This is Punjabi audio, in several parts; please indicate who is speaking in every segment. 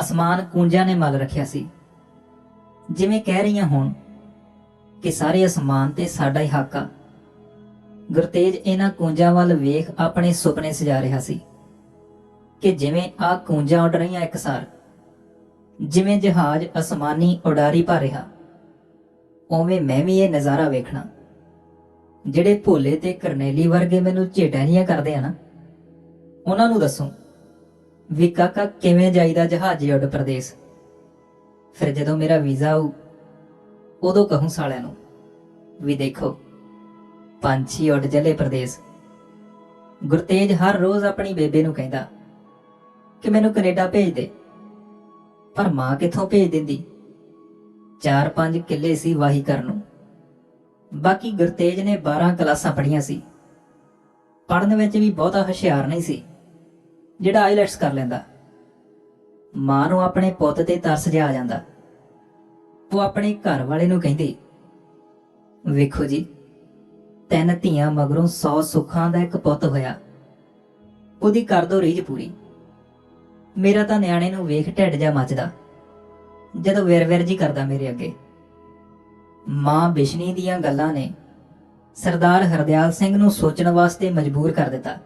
Speaker 1: ਅਸਮਾਨ ਕੂੰਜਾਂ ਨੇ ਮਲ ਰੱਖਿਆ ਸੀ। ਜਿਵੇਂ ਕਹਿ ਰਹੀਆਂ ਹੋਣ ਕਿ ਸਾਰੇ ਅਸਮਾਨ ਤੇ ਸਾਡਾ ਹੀ ਹੱਕ ਆ। ਗੁਰਤੇਜ ਇਹਨਾਂ ਕੂੰਜਾਂ ਵੱਲ ਵੇਖ ਆਪਣੇ ਸੁਪਨੇ ਸਜਾ ਰਿਹਾ ਸੀ ਕਿ ਜਿਵੇਂ ਆ ਕੂੰਜਾਂ ਉੱਡ ਰਹੀਆਂ ਇੱਕਸਾਰ ਜਿਵੇਂ ਜਹਾਜ਼ ਅਸਮਾਨੀ ਉਡਾਰੀ ਭਰ ਰਿਹਾ, ਉਵੇਂ ਮੈਂ ਵੀ ਇਹ ਨਜ਼ਾਰਾ ਵੇਖਣਾ, ਜਿਹੜੇ ਭੋਲੇ ਤੇ ਕਰਨੇਲੀ ਵਰਗੇ ਮੈਨੂੰ ਝੇਟਾਂ ਕਰਦੇ ਆ ਨਾ, ਉਹਨਾਂ ਨੂੰ ਦੱਸੋ। ਵੀ ਕਾਕਾ ਕਿਵੇਂ ਜਾਈਦਾ ਜਹਾਜ਼ੀ ਉੱਡ ਪ੍ਰਦੇਸ਼? ਫਿਰ ਜਦੋਂ ਮੇਰਾ ਵੀਜ਼ਾ ਆਊ, ਉਦੋਂ ਕਹੂੰ ਸਾਲਿਆਂ ਨੂੰ, ਵੀ ਦੇਖੋ, ਪੰਛੀ ਉੱਡ ਜਲੇ ਪ੍ਰਦੇਸ਼। ਗੁਰਤੇਜ ਹਰ ਰੋਜ਼ ਆਪਣੀ ਬੇਬੇ ਨੂੰ ਕਹਿੰਦਾ ਕਿ ਮੈਨੂੰ ਕੈਨੇਡਾ ਭੇਜ ਦੇ। ਪਰ ਮਾਂ ਕਿੱਥੋਂ ਭੇਜ ਦਿੰਦੀ? ਚਾਰ ਪੰਜ ਕਿੱਲੇ ਸੀ ਵਾਹੀ ਕਰਨ ਨੂੰ। ਬਾਕੀ ਗੁਰਤੇਜ ਨੇ 12 ਕਲਾਸਾਂ ਪੜ੍ਹੀਆਂ ਸੀ। ਪੜ੍ਹਨ ਵਿੱਚ ਵੀ ਬਹੁਤਾ ਹੁਸ਼ਿਆਰ ਨਹੀਂ ਸੀ। ਜਿਹੜਾ ਆਈਲੈਟਸ ਕਰ ਲੈਂਦਾ। ਮਾਂ ਨੂੰ ਆਪਣੇ ਪੁੱਤ ਤੇ ਤਰਸ ਜਿਹਾ ਆ ਜਾਂਦਾ। ਉਹ ਆਪਣੇ ਘਰ ਵਾਲੇ ਨੂੰ ਕਹਿੰਦੀ, ਵੇਖੋ ਜੀ, ਤਿੰਨ ਧੀਆਂ ਮਗਰੋਂ 100 ਸੁੱਖਾਂ ਦਾ ਇੱਕ ਪੁੱਤ ਹੋਇਆ। ਉਹਦੀ ਕਰ ਦੋ ਰੀਝ ਪੂਰੀ। ਮੇਰਾ ਤਾਂ ਨਿਆਣੇ ਨੂੰ ਵੇਖ ਢਿੱਡ ਜਾ ਮੱਚਦਾ, ਜਦੋਂ ਵਿਰ-ਵਿਰ ਜੀ ਕਰਦਾ ਮੇਰੇ ਅੱਗੇ। ਮਾਂ ਬਿਸ਼ਨੀ ਦੀਆਂ ਗੱਲਾਂ ਨੇ ਸਰਦਾਰ ਹਰਦਿਆਲ ਸਿੰਘ ਨੂੰ ਸੋਚਣ ਵਾਸਤੇ ਮਜਬੂਰ ਕਰ ਦਿੱਤਾ।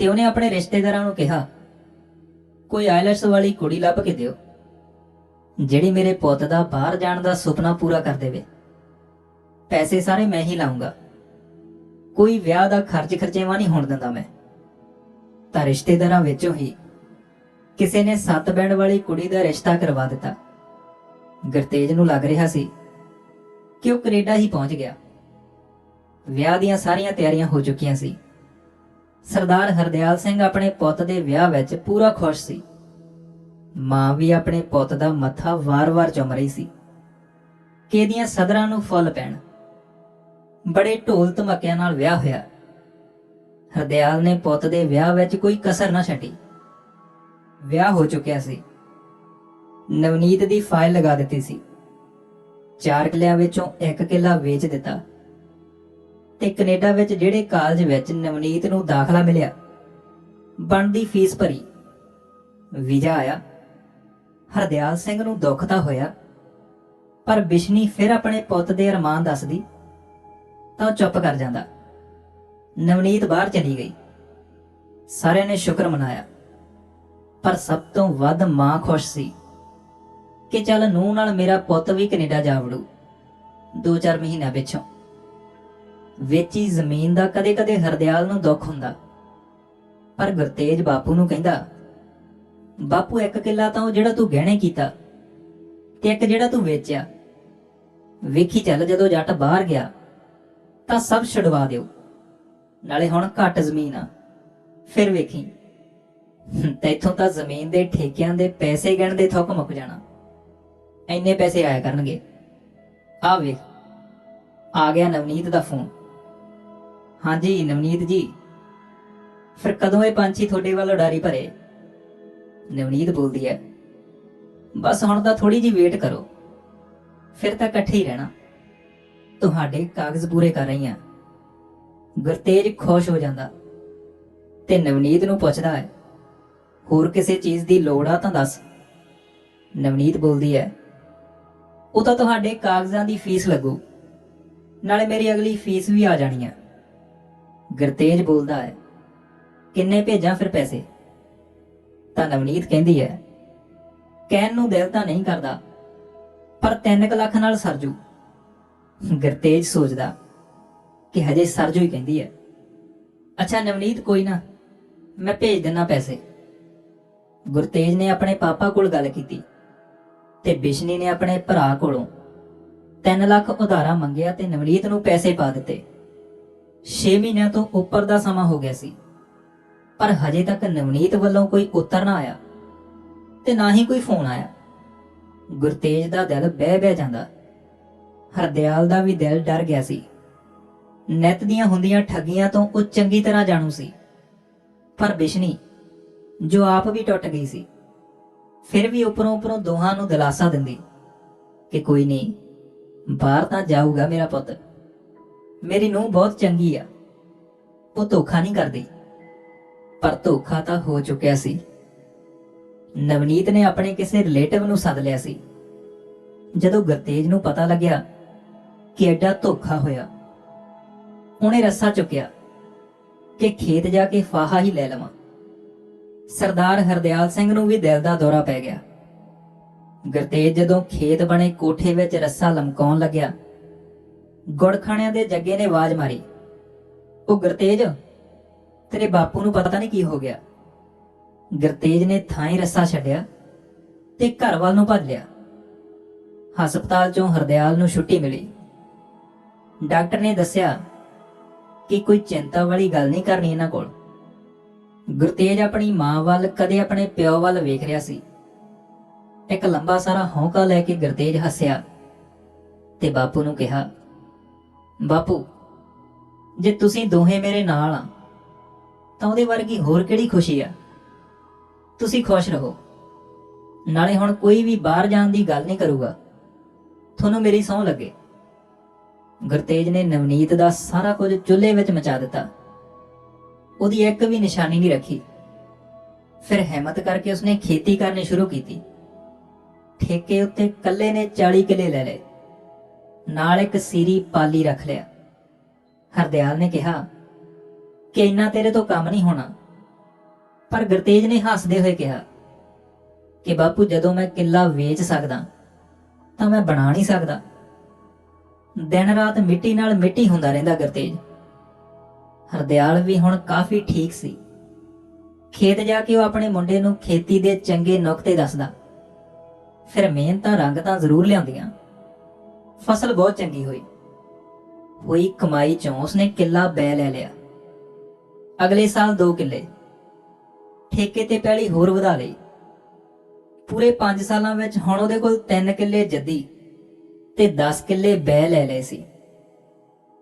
Speaker 1: ਤੇ ਉਹਨੇ ਆਪਣੇ ਰਿਸ਼ਤੇਦਾਰਾਂ ਨੂੰ ਕਿਹਾ, ਕੋਈ ਆਇਲਟਸ ਵਾਲੀ ਕੁੜੀ ਲੱਭ ਕੇ ਦਿਓ, ਜਿਹੜੀ ਮੇਰੇ ਪੁੱਤ ਦਾ ਬਾਹਰ ਜਾਣ ਦਾ ਸੁਪਨਾ ਪੂਰਾ ਕਰ ਦੇਵੇ। ਪੈਸੇ ਸਾਰੇ ਮੈਂ ਹੀ ਲਾਉਂਗਾ ਕੋਈ ਵਿਆਹ ਦਾ ਖਰਚ ਖਰਚੇਵਾ ਨਹੀਂ ਹੋਣ ਦਿੰਦਾ ਮੈਂ। ਤਾਂ ਰਿਸ਼ਤੇਦਾਰਾਂ ਵਿੱਚੋਂ ਹੀ ਕਿਸੇ ਨੇ ਸੱਤ ਬੈਂਡ ਵਾਲੀ ਕੁੜੀ ਦਾ ਰਿਸ਼ਤਾ ਕਰਵਾ ਦਿੱਤਾ। ਗੁਰਤੇਜ ਨੂੰ ਲੱਗ ਰਿਹਾ ਸੀ ਕਿ ਉਹ ਕੈਨੇਡਾ ਹੀ ਪਹੁੰਚ ਗਿਆ। ਵਿਆਹ ਦੀਆਂ ਸਾਰੀਆਂ ਤਿਆਰੀਆਂ ਹੋ ਚੁੱਕੀਆਂ ਸੀ। ਸਰਦਾਰ ਹਰਦਿਆਲ ਸਿੰਘ ਆਪਣੇ ਪੁੱਤ ਦੇ ਵਿਆਹ ਵਿੱਚ ਪੂਰਾ ਖੁਸ਼ ਸੀ। ਮਾਂ ਵੀ ਆਪਣੇ ਪੁੱਤ ਦਾ ਮੱਥਾ ਵਾਰ-ਵਾਰ ਚੁੰਮ ਰਹੀ ਸੀ। ਕਿਹਦੀਆਂ ਸਦਰਾਂ ਨੂੰ ਫੁੱਲ ਪੈਣ। ਬੜੇ ਢੋਲ ਧਮਕਿਆਂ ਨਾਲ ਵਿਆਹ ਹੋਇਆ। ਹਰਦਿਆਲ ਨੇ ਪੁੱਤ ਦੇ ਵਿਆਹ ਵਿੱਚ ਕੋਈ ਕਸਰ ਨਾ ਛੱਡੀ। ਵਿਆਹ ਹੋ ਚੁੱਕਿਆ ਸੀ। ਨਵਨੀਤ ਦੀ ਫਾਈਲ ਲਗਾ ਦਿੱਤੀ ਸੀ। ਚਾਰ ਕਿੱਲਿਆਂ ਵਿੱਚੋਂ ਇੱਕ ਕਿੱਲਾ ਵੇਚ ਦਿੱਤਾ। ਤੇ ਕੈਨੇਡਾ ਵਿੱਚ ਜਿਹੜੇ ਕਾਲਜ ਵਿੱਚ ਨਵਨੀਤ ਨੂੰ ਦਾਖਲਾ ਮਿਲਿਆ, ਬਣਦੀ ਫੀਸ ਭਰੀ। ਵੀਜ਼ਾ ਆਇਆ। ਹਰਦਿਆਲ ਸਿੰਘ ਨੂੰ ਦੁੱਖ ਤਾਂ ਹੋਇਆ, ਪਰ ਬਿਸ਼ਨੀ ਫਿਰ ਆਪਣੇ ਪੁੱਤ ਦੇ ਅਰਮਾਨ ਦੱਸਦੀ, ਤਾਂ ਉਹ ਚੁੱਪ ਕਰ ਜਾਂਦਾ। ਨਵਨੀਤ ਬਾਹਰ ਚਲੀ ਗਈ। ਸਾਰਿਆਂ ਨੇ ਸ਼ੁਕਰ ਮਨਾਇਆ, ਪਰ ਸਭ ਤੋਂ ਵੱਧ ਮਾਂ ਖੁਸ਼ ਸੀ ਕਿ ਚੱਲ ਨੂੰ ਨਾਲ ਮੇਰਾ ਪੁੱਤ ਵੀ ਕੈਨੇਡਾ ਜਾ ਵੜੂ 2-4 ਮਹੀਨਿਆਂ ਪਿੱਛੋਂ। ਵੇਚੀ ਜ਼ਮੀਨ ਦਾ ਕਦੇ-ਕਦੇ ਹਰਦਿਆਲ ਨੂੰ ਦੁੱਖ ਹੁੰਦਾ। ਪਰ ਗੁਰਤੇਜ ਬਾਪੂ ਨੂੰ ਕਹਿੰਦਾ, ਬਾਪੂ, ਇੱਕ ਕਿੱਲਾ ਤਾਂ ਉਹ ਜਿਹੜਾ ਤੂੰ ਗਹਿਣੇ ਕੀਤਾ ਤੇ ਇੱਕ ਜਿਹੜਾ ਤੂੰ ਵੇਚਿਆ, ਵੇਖੀ ਚੱਲ ਜਦੋਂ ਜੱਟ ਬਾਹਰ ਗਿਆ ਤਾਂ ਸਭ ਛਡਵਾ ਦਿਓ। ਨਾਲੇ ਹੁਣ ਘੱਟ ਜ਼ਮੀਨ ਆ, ਫਿਰ ਵੇਖੀ। ਤੈਥੋਂ ਤਾਂ ਜ਼ਮੀਨ ਦੇ ਠੇਕਿਆਂ ਦੇ ਪੈਸੇ ਗਿਣ ਦੇ ਥੁੱਕ ਮੁੱਕ ਜਾਣਾ। ਐਨੇ ਪੈਸੇ ਆਇਆ ਕਰਨਗੇ। ਆ ਵੇਖ, ਆ ਗਿਆ ਨਵਨੀਤ ਦਾ ਫੋਨ। ਹਾਂਜੀ, ਨਵਨੀਤ ਜੀ। ਫਿਰ ਕਦੋਂ ਇਹ ਪੰਛੀ ਤੁਹਾਡੇ ਵੱਲ ਉਡਾਰੀ ਭਰੇ? ਨਵਨੀਤ ਬੋਲਦੀ ਹੈ, ਬਸ ਹੁਣ ਤਾਂ ਥੋੜੀ ਜੀ ਵੇਟ ਕਰੋ। ਫਿਰ ਤਾਂ ਇਕੱਠੇ ਹੀ ਰਹਿਣਾ। ਤੁਹਾਡੇ ਕਾਗਜ਼ ਪੂਰੇ ਕਰ ਰਹੀ ਹਾਂ। ਗੁਰਤੇਜ ਖੁਸ਼ ਹੋ ਜਾਂਦਾ ਤੇ ਨਵਨੀਤ ਨੂੰ ਪੁੱਛਦਾ ਹੈ, ਹੋਰ ਕਿਸੇ ਚੀਜ਼ ਦੀ ਲੋੜ ਆ ਤਾਂ ਦੱਸ। ਨਵਨੀਤ ਬੋਲਦੀ ਹੈ, ਉਹ ਤਾਂ ਤੁਹਾਡੇ ਕਾਗਜ਼ਾਂ ਦੀ ਫੀਸ ਲੱਗੂ। ਨਾਲੇ ਮੇਰੀ ਅਗਲੀ ਫੀਸ ਵੀ ਆ ਜਾਣੀ ਹੈ ਗੁਰਤੇਜ ਬੋਲਦਾ ਹੈ। ਕਿੰਨੇ ਭੇਜਾਂ ਫਿਰ ਪੈਸੇ? ਤਾਂ ਨਵਨੀਤ ਕਹਿੰਦੀ ਹੈ, ਕਹਿਣ ਨੂੰ ਦਿਲ ਤਾਂ ਨਹੀਂ ਕਰਦਾ, ਪਰ 3 ਲੱਖ ਨਾਲ ਸਰਜੂ ਗੁਰਤੇਜ ਸੋਚਦਾ ਕਿ ਹਜੇ ਸਰਜੂ ਹੀ ਕਹਿੰਦੀ ਹੈ। ਅੱਛਾ ਨਵਨੀਤ, ਕੋਈ ਨਾ, ਮੈਂ ਭੇਜ ਦਿੰਨਾ ਪੈਸੇ। ਗੁਰਤੇਜ ਨੇ ਆਪਣੇ ਪਾਪਾ ਕੋਲ ਗੱਲ ਕੀਤੀ ਤੇ ਬਿਸ਼ਨੀ ਨੇ ਆਪਣੇ ਭਰਾ ਕੋਲੋਂ 3 ਲੱਖ ਉਧਾਰਾ ਮੰਗਿਆ ਤੇ ਨਵਨੀਤ ਨੂੰ ਪੈਸੇ ਪਾ ਦਿੱਤੇ। 6 ਮਹੀਨਿਆਂ ਤੋਂ ਉੱਪਰ ਦਾ ਸਮਾਂ ਹੋ ਗਿਆ ਸੀ। ਪਰ ਹਜੇ ਤੱਕ ਨਵਨੀਤ ਵੱਲੋਂ ਕੋਈ ਉੱਤਰ ਨਾ ਆਇਆ ਤੇ ਨਾ ਹੀ ਕੋਈ ਫੋਨ ਆਇਆ। ਗੁਰਤੇਜ ਦਾ ਦਿਲ ਬਹਿ ਬਹਿ ਜਾਂਦਾ। ਹਰਦਿਆਲ ਦਾ ਵੀ ਦਿਲ ਡਰ ਗਿਆ ਸੀ। ਨਿਤ ਦੀਆਂ ਹੁੰਦੀਆਂ ਠੱਗੀਆਂ ਤੋਂ ਉਹ ਚੰਗੀ ਤਰ੍ਹਾਂ ਜਾਣੂ ਸੀ। ਪਰ ਬਿਸ਼ਨੀ, ਜੋ ਆਪ ਵੀ ਟੁੱਟ ਗਈ ਸੀ, ਫਿਰ ਵੀ ਉੱਪਰੋਂ ਉੱਪਰੋਂ ਦੋਹਾਂ ਨੂੰ ਦਿਲਾਸਾ ਦਿੰਦੀ ਕਿ ਕੋਈ ਨਹੀਂ, ਬਾਹਰ ਤਾਂ ਜਾਊਗਾ ਮੇਰਾ ਪੁੱਤ। ਮੇਰੀ ਨੂੰ ਬਹੁਤ ਚੰਗੀ ਆ। ਉਹ ਧੋਖਾ ਨਹੀਂ ਕਰਦੀ। ਪਰ ਧੋਖਾ ਤਾਂ ਹੋ ਚੁੱਕਿਆ ਸੀ। ਨਵਨੀਤ ਨੇ ਆਪਣੇ ਕਿਸੇ ਰਿਲੇਟਿਵ ਨੂੰ ਸੱਦ ਲਿਆ ਸੀ। ਜਦੋਂ ਗੁਰਤੇਜ ਨੂੰ ਪਤਾ ਲੱਗਿਆ ਕਿ ਐਡਾ ਧੋਖਾ ਹੋਇਆ, ਉਹਨੇ ਰੱਸਾ ਚੁੱਕਿਆ ਕਿ ਖੇਤ ਜਾ ਕੇ ਫਾਹਾ ਹੀ ਲੈ ਲਵਾਂ। ਸਰਦਾਰ ਹਰਦਿਆਲ ਸਿੰਘ ਨੂੰ ਵੀ ਦਿਲ ਦਾ ਦੌਰਾ ਪੈ ਗਿਆ। ਗੁਰਤੇਜ ਜਦੋਂ ਖੇਤ ਬਣੇ ਕੋਠੇ ਵਿੱਚ ਰੱਸਾ ਲਮਕਾਉਣ ਲੱਗਿਆ ਗੁੜਖਾਣਿਆਂ ਦੇ ਜੱਗੇ ਨੇ ਆਵਾਜ਼ ਮਾਰੀ। ਉਹ ਗੁਰਤੇਜ, ਤੇਰੇ ਬਾਪੂ ਨੂੰ ਪਤਾ ਨਹੀਂ ਕੀ ਹੋ ਗਿਆ। ਗੁਰਤੇਜ ਨੇ ਥਾਂ ਹੀ ਰੱਸਾ ਛੱਡਿਆ ਤੇ ਘਰ ਵੱਲ ਨੂੰ ਭੱਜ ਲਿਆ। ਹਸਪਤਾਲ ਚੋਂ ਹਰਦਿਆਲ ਨੂੰ ਛੁੱਟੀ ਮਿਲੀ। ਡਾਕਟਰ ਨੇ ਦੱਸਿਆ ਕਿ ਕੋਈ ਚਿੰਤਾ ਵਾਲੀ ਗੱਲ ਨਹੀਂ ਕਰਨੀ ਇਹਨਾਂ ਕੋਲ। ਗੁਰਤੇਜ ਆਪਣੀ ਮਾਂ ਵੱਲ ਕਦੇ ਆਪਣੇ ਪਿਓ ਵੱਲ ਵੇਖ ਰਿਹਾ ਸੀ। ਇੱਕ ਲੰਬਾ ਸਾਰਾ ਹੌਂਕਾ ਲੈ ਕੇ ਗੁਰਤੇਜ ਹੱਸਿਆ ਤੇ ਬਾਪੂ ਨੂੰ ਕਿਹਾ ਬਾਪੂ, ਜੇ ਤੁਸੀਂ ਦੋਹੇ ਮੇਰੇ ਨਾਲ ਆ, ਤਾਂ ਉਹਦੇ ਵਰਗੀ ਹੋਰ ਕਿਹੜੀ ਖੁਸ਼ੀ ਆ? ਤੁਸੀਂ ਖੁਸ਼ ਰਹੋ। ਨਾਲੇ ਹੁਣ ਕੋਈ ਵੀ ਬਾਹਰ ਜਾਣ ਦੀ ਗੱਲ ਨਹੀਂ ਕਰੂਗਾ। ਤੁਹਾਨੂੰ ਮੇਰੀ ਸਹੁੰ ਲੱਗੇ। ਗੁਰਤੇਜ ਨੇ ਨਵਨੀਤ ਦਾ ਸਾਰਾ ਕੁਝ ਚੁੱਲ੍ਹੇ ਵਿੱਚ ਮਚਾ ਦਿੱਤਾ। ਉਹਦੀ ਇੱਕ ਵੀ ਨਿਸ਼ਾਨੀ ਨਹੀਂ ਰੱਖੀ। ਫਿਰ ਹਿੰਮਤ ਕਰਕੇ ਉਸਨੇ ਖੇਤੀ ਕਰਨੀ ਸ਼ੁਰੂ ਕੀਤੀ। ਠੇਕੇ ਉੱਤੇ ਕੱਲੇ ਨੇ 40 ਕਿੱਲੇ ਲੈ ਲਏ। ਨਾਲ ਇੱਕ ਸੀਰੀ ਪਾਲੀ ਰੱਖ ਲਿਆ। ਹਰਦਿਆਲ ਨੇ ਕਿਹਾ, ਕਿ ਇੰਨਾ ਤੇਰੇ ਤੋਂ ਕੰਮ ਨਹੀਂ ਹੋਣਾ। ਪਰ ਗੁਰਤੇਜ ਨੇ ਹੱਸਦੇ ਹੋਏ ਕਿਹਾ, ਕਿ ਬਾਪੂ, ਜਦੋਂ ਮੈਂ ਕਿੱਲਾ ਵੇਚ ਸਕਦਾ, ਤਾਂ ਮੈਂ ਬਣਾ ਨਹੀਂ ਸਕਦਾ। ਦਿਨ ਰਾਤ ਮਿੱਟੀ ਨਾਲ ਮਿੱਟੀ ਹੁੰਦਾ ਰਹਿੰਦਾ ਗੁਰਤੇਜ। ਹਰਦਿਆਲ ਵੀ ਹੁਣ ਕਾਫੀ ਠੀਕ ਸੀ। ਖੇਤ ਜਾ ਕੇ ਉਹ ਆਪਣੇ ਮੁੰਡੇ ਨੂੰ ਖੇਤੀ ਦੇ ਚੰਗੇ ਨੁਕਤੇ ਦੱਸਦਾ। ਫਿਰ ਮਿਹਨਤਾਂ ਰੰਗ ਤਾਂ ਜ਼ਰੂਰ ਲਿਆਉਂਦੀਆਂ। ਫਸਲ ਬਹੁਤ ਚੰਗੀ ਹੋਈ। ਹੋਈ ਕਮਾਈ ਚੋਂ ਉਸਨੇ ਕਿੱਲਾ ਬੈ ਲੈ ਲਿਆ। ਅਗਲੇ ਸਾਲ 2 ਕਿੱਲੇ। ਠੇਕੇ ਤੇ ਪੈਲੀ ਹੋਰ ਵਧਾ ਲਈ। ਪੂਰੇ 5 ਸਾਲਾਂ ਵਿੱਚ ਹੁਣ ਉਹਦੇ ਕੋਲ 3 ਕਿੱਲੇ ਜੱਦੀ ਤੇ 10 ਕਿੱਲੇ ਬੈ ਲੈ ਲਏ ਸੀ।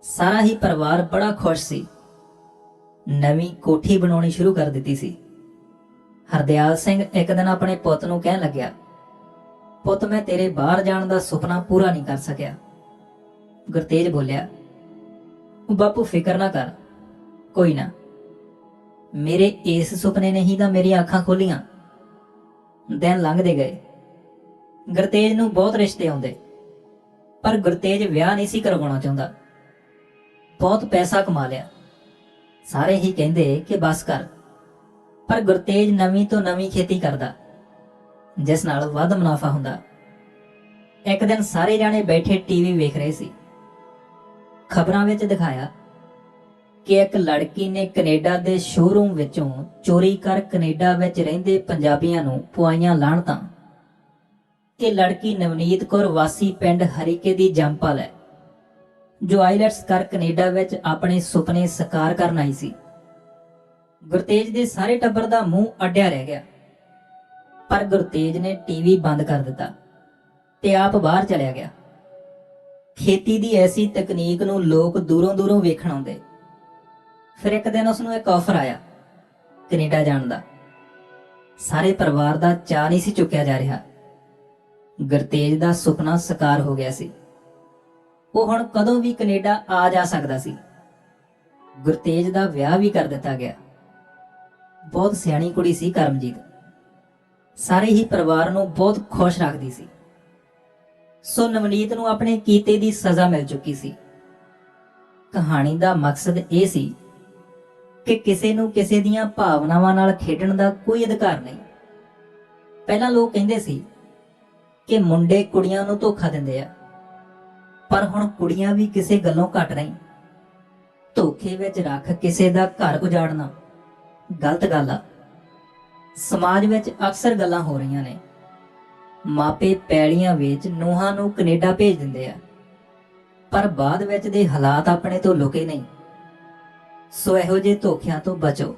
Speaker 1: ਸਾਰਾ ਹੀ ਪਰਿਵਾਰ ਬੜਾ ਖੁਸ਼ ਸੀ। ਨਵੀਂ ਕੋਠੀ ਬਣਾਉਣੀ ਸ਼ੁਰੂ ਕਰ ਦਿੱਤੀ ਸੀ। ਹਰਦਿਆਲ ਸਿੰਘ ਇੱਕ ਦਿਨ ਆਪਣੇ ਪੁੱਤ ਨੂੰ ਕਹਿਣ ਲੱਗਿਆ ਪੁੱਤ, ਮੈਂ ਤੇਰੇ ਬਾਹਰ ਜਾਣ ਦਾ ਸੁਪਨਾ ਪੂਰਾ ਨਹੀਂ ਕਰ ਸਕਿਆ। ਗੁਰਤੇਜ ਬੋਲਿਆ, ਬਾਪੂ, ਫਿਕਰ ਨਾ ਕਰ, ਕੋਈ ਨਾ। ਮੇਰੇ ਇਸ ਸੁਪਨੇ ਨੇ ਹੀ ਤਾਂ ਮੇਰੀਆਂ ਅੱਖਾਂ ਖੋਲੀਆਂ। ਦਿਨ ਲੰਘਦੇ ਗਏ। ਗੁਰਤੇਜ ਨੂੰ ਬਹੁਤ ਰਿਸ਼ਤੇ ਆਉਂਦੇ, ਪਰ ਗੁਰਤੇਜ ਵਿਆਹ ਨਹੀਂ ਸੀ ਕਰਵਾਉਣਾ ਚਾਹੁੰਦਾ। ਬਹੁਤ ਪੈਸਾ ਕਮਾ ਲਿਆ। ਸਾਰੇ ਹੀ ਕਹਿੰਦੇ ਕਿ ਬਸ ਕਰ, ਪਰ ਗੁਰਤੇਜ ਨਵੀਂ ਤੋਂ ਨਵੀਂ ਖੇਤੀ ਕਰਦਾ। ਜਿਸ ਨਾਲ ਵੱਧ ਮੁਨਾਫਾ ਹੁੰਦਾ। ਇੱਕ ਦਿਨ ਸਾਰੇ ਜਾਣੇ ਬੈਠੇ ਟੀਵੀ ਵੇਖ ਰਹੇ ਸੀ। ਖਬਰਾਂ ਵਿੱਚ ਦਿਖਾਇਆ ਕਿ ਇੱਕ ਲੜਕੀ ਨੇ ਕੈਨੇਡਾ ਦੇ ਸ਼ੋਰੂਮ ਵਿੱਚੋਂ ਚੋਰੀ ਕਰ ਕੈਨੇਡਾ ਵਿੱਚ ਰਹਿੰਦੇ ਪੰਜਾਬੀਆਂ ਨੂੰ ਪੁਆਈਆਂ ਲਾਣਤਾਂ ਕਿ ਲੜਕੀ ਨਵਨੀਤ ਕੌਰ ਵਾਸੀ ਪਿੰਡ ਹਰੀਕੇ ਦੀ ਜੰਪਲ ਹੈ, ਜੋ ਆਈਲੈਟਸ ਕਰ ਕੈਨੇਡਾ ਵਿੱਚ ਆਪਣੇ ਸੁਪਨੇ ਸਾਕਾਰ ਕਰਨ ਆਈ ਸੀ। ਗੁਰਤੇਜ ਦੇ ਸਾਰੇ ਟੱਬਰ ਦਾ ਮੂੰਹ ਅੱਡਿਆ ਰਹਿ ਗਿਆ। ਪਰ ਗੁਰਤੇਜ ਨੇ ਟੀਵੀ ਬੰਦ ਕਰ ਦਿੱਤਾ ਤੇ ਆਪ ਬਾਹਰ ਚਲਿਆ ਗਿਆ। ਖੇਤੀ ਦੀ ਐਸੀ ਤਕਨੀਕ ਨੂੰ ਲੋਕ ਦੂਰੋਂ ਦੂਰੋਂ ਵੇਖਣ ਆਉਂਦੇ। ਫਿਰ ਇੱਕ ਦਿਨ ਉਸ ਨੂੰ ਇੱਕ ਆਫਰ ਆਇਆ ਕੈਨੇਡਾ ਜਾਣ ਦਾ। ਸਾਰੇ ਪਰਿਵਾਰ ਦਾ ਚਾਹ ਨਹੀਂ ਸੀ ਚੁੱਕਿਆ ਜਾ ਰਿਹਾ। ਗੁਰਤੇਜ ਦਾ ਸੁਪਨਾ ਸਾਕਾਰ ਹੋ ਗਿਆ ਸੀ। ਉਹ ਹੁਣ ਕਦੋਂ ਵੀ ਕੈਨੇਡਾ ਆ ਜਾ ਸਕਦਾ ਸੀ। ਗੁਰਤੇਜ ਦਾ ਵਿਆਹ ਵੀ ਕਰ ਦਿੱਤਾ ਗਿਆ। ਬਹੁਤ ਸਿਆਣੀ ਕੁੜੀ ਸੀ ਕਰਮਜੀਤ। ਸਾਰੇ ਹੀ ਪਰਿਵਾਰ ਨੂੰ ਬਹੁਤ ਖੁਸ਼ ਰੱਖਦੀ ਸੀ। ਸੋ ਨਵਨੀਤ ਨੂੰ ਆਪਣੇ ਕੀਤੇ ਦੀ ਸਜ਼ਾ ਮਿਲ ਚੁੱਕੀ ਸੀ। ਕਹਾਣੀ ਦਾ ਮਕਸਦ ਇਹ ਸੀ ਕਿ ਕਿਸੇ ਨੂੰ ਕਿਸੇ ਦੀਆਂ ਭਾਵਨਾਵਾਂ ਨਾਲ ਖੇਡਣ ਦਾ ਕੋਈ ਅਧਿਕਾਰ ਨਹੀਂ। ਪਹਿਲਾਂ ਲੋਕ ਕਹਿੰਦੇ ਸੀ ਕਿ ਮੁੰਡੇ ਕੁੜੀਆਂ ਨੂੰ ਧੋਖਾ ਦਿੰਦੇ ਆ, ਪਰ ਹੁਣ ਕੁੜੀਆਂ ਵੀ ਕਿਸੇ ਗੱਲੋਂ ਘਟ ਨਹੀਂ। ਧੋਖੇ ਵਿੱਚ ਰੱਖ ਕਿਸੇ ਦਾ ਘਰ ਉਜਾੜਨਾ ਗਲਤ ਗੱਲ ਆ। ਸਮਾਜ ਵਿੱਚ ਅਕਸਰ ਗੱਲਾਂ ਹੋ ਰਹੀਆਂ ਨੇ। ਮਾਪੇ ਪੈੜੀਆਂ ਵੇਚ ਨੂਹਾਂ ਨੂੰ ਕੈਨੇਡਾ ਭੇਜ ਦਿੰਦੇ ਆ। ਪਰ ਬਾਅਦ ਵਿੱਚ ਦੇ ਹਾਲਾਤ ਆਪਣੇ ਤੋਂ ਲੁਕੇ ਨਹੀਂ। ਸੋ ਇਹੋ ਜਿਹੇ ਧੋਖਿਆਂ ਤੋਂ ਬਚੋ।